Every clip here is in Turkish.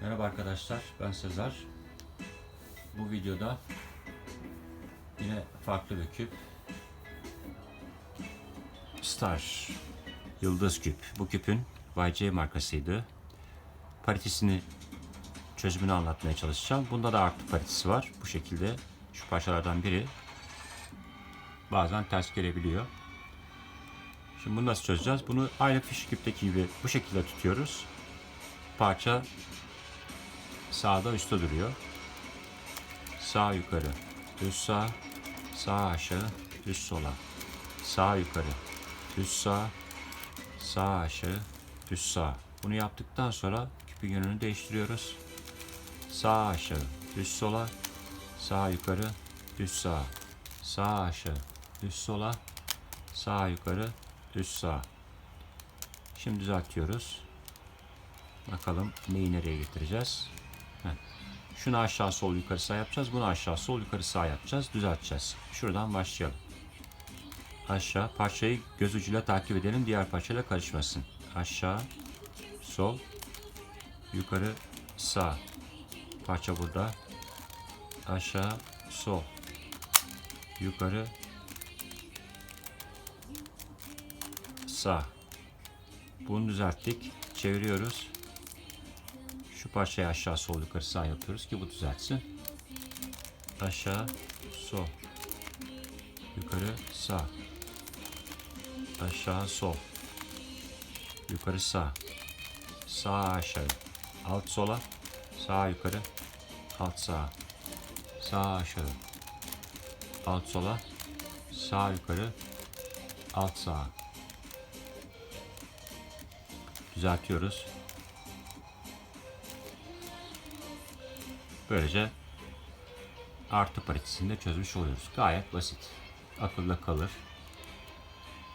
Merhaba arkadaşlar, ben Sezer. Bu videoda yine farklı bir küp. Star, yıldız küp. Bu küpün YC markasıydı. Paritesini, çözümünü anlatmaya çalışacağım. Bunda da artı paritesi var. Bu şekilde şu parçalardan biri bazen ters gelebiliyor. Şimdi bunu nasıl çözeceğiz? Bunu aynı fiş küpteki gibi bu şekilde tutuyoruz. Parça sağda üstte duruyor. Sağ yukarı, düz sağ, sağ aşağı, düz sola. Sağ yukarı, düz sağ, sağ aşağı, düz sağ. Bunu yaptıktan sonra küpün yönünü değiştiriyoruz. Sağ aşağı, düz sola, sağ yukarı, düz sağ. Sağ aşağı, düz sola, sağ yukarı, düz sağ. Şimdi düzeltiyoruz. Bakalım neyi nereye getireceğiz. Heh. Şunu aşağı sol yukarı sağ yapacağız. Bunu aşağı sol yukarı sağ yapacağız. Düzelteceğiz. Şuradan başlayalım. Aşağı parçayı göz ucuyla takip edelim. Diğer parçayla karışmasın. Aşağı sol yukarı sağ. Parça burada. Aşağı sol yukarı sağ. Bunu düzelttik. Çeviriyoruz. Şu parçayı aşağı sol yukarı sağ yapıyoruz ki bu düzeltsin. Aşağı sol. Yukarı sağ. Aşağı sol. Yukarı sağ. Sağ aşağı. Alt sola. Sağ yukarı. Alt sağ. Sağ aşağı. Alt sola. Sağ yukarı. Alt sağ. Düzeltiyoruz. Böylece artı paritesini de çözmüş oluyoruz. Gayet basit. Akılda kalır.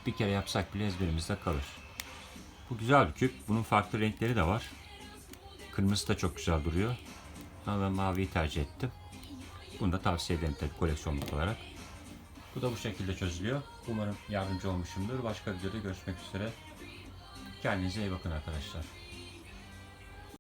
Bir kere yapsak bile ezberimizde kalır. Bu güzel bir küp. Bunun farklı renkleri de var. Kırmızı da çok güzel duruyor. Ama ben maviyi tercih ettim. Bunu da tavsiye ederim tabii koleksiyonluk olarak. Bu da bu şekilde çözülüyor. Umarım yardımcı olmuşumdur. Başka videoda görüşmek üzere. Kendinize iyi bakın arkadaşlar.